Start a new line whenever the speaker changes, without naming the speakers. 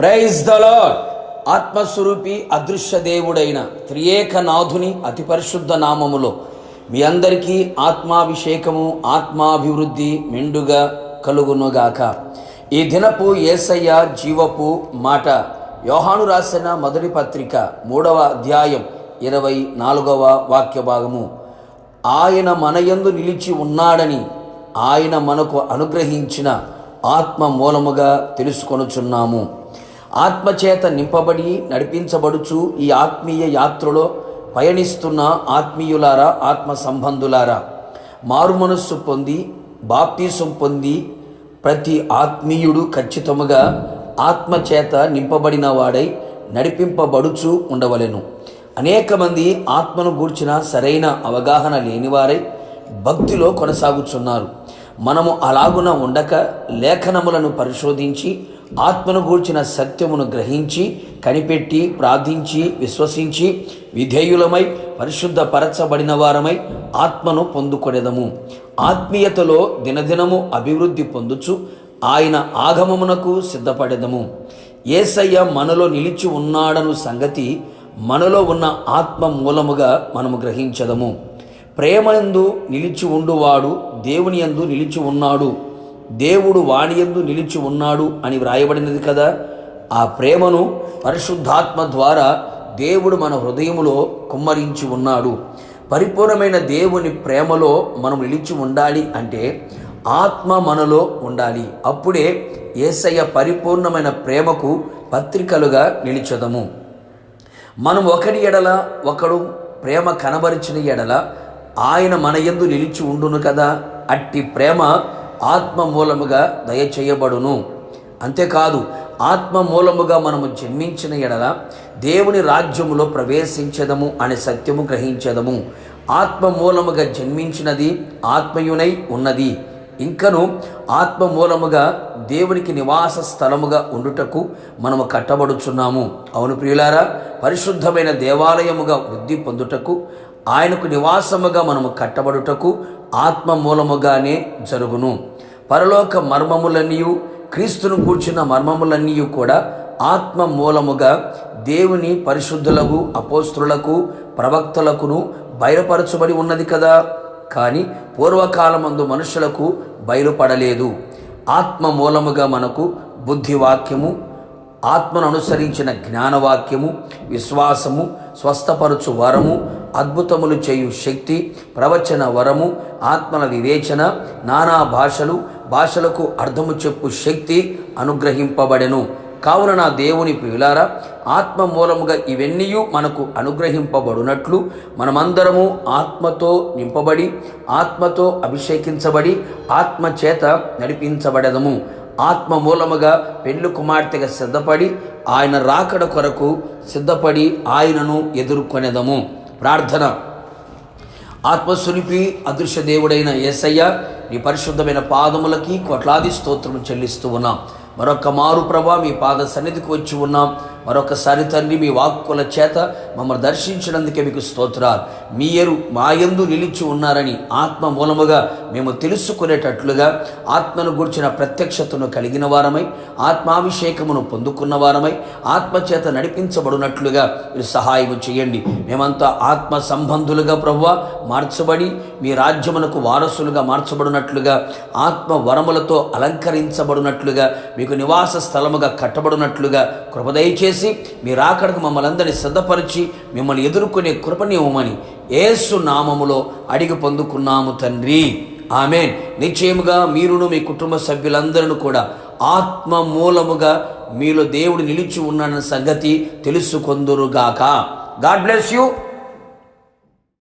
Praise the lord ఆత్మస్వరూపి అదృశ్య దేవుడైన త్రియేక నాథుని అతి పరిశుద్ధ నామములో మీ అందరికీ ఆత్మాభిషేకము ఆత్మాభివృద్ధి మెండుగా కలుగునుగాక. ఈ దినపు ఏసయ్య జీవపు మాట యోహాను రాసిన మొదటి పత్రిక మూడవ అధ్యాయం ఇరవై నాలుగవ వాక్య భాగము. ఆయన మనయందు నిలిచి ఉన్నాడని ఆయన మనకు అనుగ్రహించిన ఆత్మ మూలముగా తెలుసుకొనుచున్నాము. ఆత్మచేత నింపబడి నడిపించబడుచు ఈ ఆత్మీయ యాత్రలో పయనిస్తున్న ఆత్మీయులారా ఆత్మ సంబంధులారా మారు మనస్సు పొంది బాప్తీసం పొంది ప్రతి ఆత్మీయుడు ఖచ్చితముగా ఆత్మచేత నింపబడిన వాడై నడిపింపబడుచు ఉండవలెను. అనేక మంది ఆత్మను గూర్చిన సరైన అవగాహన లేనివారై భక్తిలో కొనసాగుచున్నారు. మనము అలాగున ఉండక లేఖనములను పరిశోధించి ఆత్మను గూర్చిన సత్యమును గ్రహించి కనిపెట్టి ప్రార్థించి విశ్వసించి విధేయులమై పరిశుద్ధపరచబడిన వారమై ఆత్మను పొందుకొనెదము. ఆత్మీయతలో దినదినము అభివృద్ధి పొందుచు ఆయన ఆగమమునకు సిద్ధపడెదము. ఏసయ్య మనలో నిలిచి ఉన్నాడను సంగతి మనలో ఉన్న ఆత్మ మూలముగా మనము గ్రహించదము. ప్రేమయందు నిలిచి ఉండువాడు దేవుని యందు నిలిచి ఉన్నాడు. దేవుడు వాణియందు నిలిచి ఉన్నాడు అని వ్రాయబడినది కదా. ఆ ప్రేమను పరిశుద్ధాత్మ ద్వారా దేవుడు మన హృదయములో కుమ్మరించి ఉన్నాడు. పరిపూర్ణమైన దేవుని ప్రేమలో మనం నిలిచి ఉండాలి అంటే ఆత్మ మనలో ఉండాలి. అప్పుడే ఏసయ్య పరిపూర్ణమైన ప్రేమకు పత్రికలుగా నిలిచదము. మనం ఒకరి ఎడల ఒకడు ప్రేమ కనబరిచిన ఎడల ఆయన మన యందు నిలిచి ఉండును కదా. అట్టి ప్రేమ ఆత్మ మూలముగా దయచేయబడును. అంతేకాదు ఆత్మ మూలముగా మనము జన్మించిన ఎడల దేవుని రాజ్యములో ప్రవేశించదము అనే సత్యము గ్రహించదము. ఆత్మ మూలముగా జన్మించినది ఆత్మయునై ఉన్నది. ఇంకను ఆత్మ మూలముగా దేవునికి నివాస స్థలముగా ఉండుటకు మనము కట్టబడుచున్నాము. అవును ప్రియులారా పరిశుద్ధమైన దేవాలయముగా వృద్ధి పొందుటకు ఆయనకు నివాసముగా మనము కట్టబడుటకు ఆత్మ మూలముగానే జరుగును. పరలోక మర్మములన్నీ క్రీస్తును కూర్చున్న మర్మములన్నీ కూడా ఆత్మ మూలముగా దేవుని పరిశుద్ధులకు అపోస్తులకు ప్రవక్తలకును బయలుపరచబడి ఉన్నది కదా. కానీ పూర్వకాలమందు మనుషులకు బయలుపడలేదు. ఆత్మ మూలముగా మనకు బుద్ధివాక్యము ఆత్మను అనుసరించిన జ్ఞానవాక్యము విశ్వాసము స్వస్థపరచు వరము అద్భుతములు చేయు శక్తి ప్రవచన వరము ఆత్మల వివేచన నానా భాషలు భాషలకు అర్థము చెప్పు శక్తి అనుగ్రహింపబడెను. కావున నా దేవుని ప్రియులారా ఆత్మ మూలముగా ఇవన్నీ మనకు అనుగ్రహింపబడినట్లు మనమందరము ఆత్మతో నింపబడి ఆత్మతో అభిషేకించబడి ఆత్మ చేత నడిపించబడదము. ఆత్మ మూలముగా పెళ్ళి కుమార్తెగా సిద్ధపడి ఆయన రాకడ కొరకు సిద్ధపడి ఆయనను ఎదుర్కొనేదము. ప్రార్థన. ఆత్మస్వరూపి అదృశ్య దేవుడైన యేసయ్య నీ పరిశుద్ధమైన పాదములకి కోట్లాది స్తోత్రము చెల్లిస్తూ ఉన్నాం. మరొక మారు ప్రభా మీ పాద సన్నిధికి వచ్చి ఉన్నాం. మరొకసారి తండ్రి మీ వాక్కుల చేత మమ్మల్ని దర్శించినందుకే మీకు స్తోత్రాలు. మీ ఎరు మాయందు నిలిచి ఉన్నారని ఆత్మ మూలముగా మేము తెలుసుకునేటట్లుగా ఆత్మను గుర్చిన ప్రత్యక్షతను కలిగిన వారమై ఆత్మాభిషేకమును పొందుకున్న వారమై ఆత్మచేత నడిపించబడినట్లుగా మీరు సహాయం చేయండి. మేమంతా ఆత్మ సంబంధులుగా ప్రభువ మార్చబడి మీ రాజ్యమునకు వారసులుగా మార్చబడినట్లుగా ఆత్మ వరములతో అలంకరించబడినట్లుగా మీకు నివాస స్థలముగా కట్టబడినట్లుగా కృపదయచేసి మీరు ఆకడకు మమ్మల్ని అందరినీ సిద్ధపరిచి మిమ్మల్ని ఎదుర్కొనే కృపనివ్వమని ఏసు నామములో అడిగి పొందుకున్నాము తండ్రి. ఆమెన్. నిశ్చయముగా మీరును మీ కుటుంబ సభ్యులందరూ కూడా ఆత్మ మూలముగా మీలో దేవుడు నిలిచి ఉన్నాడన్న సంగతి తెలుసుకొందురుగాక. God bless you.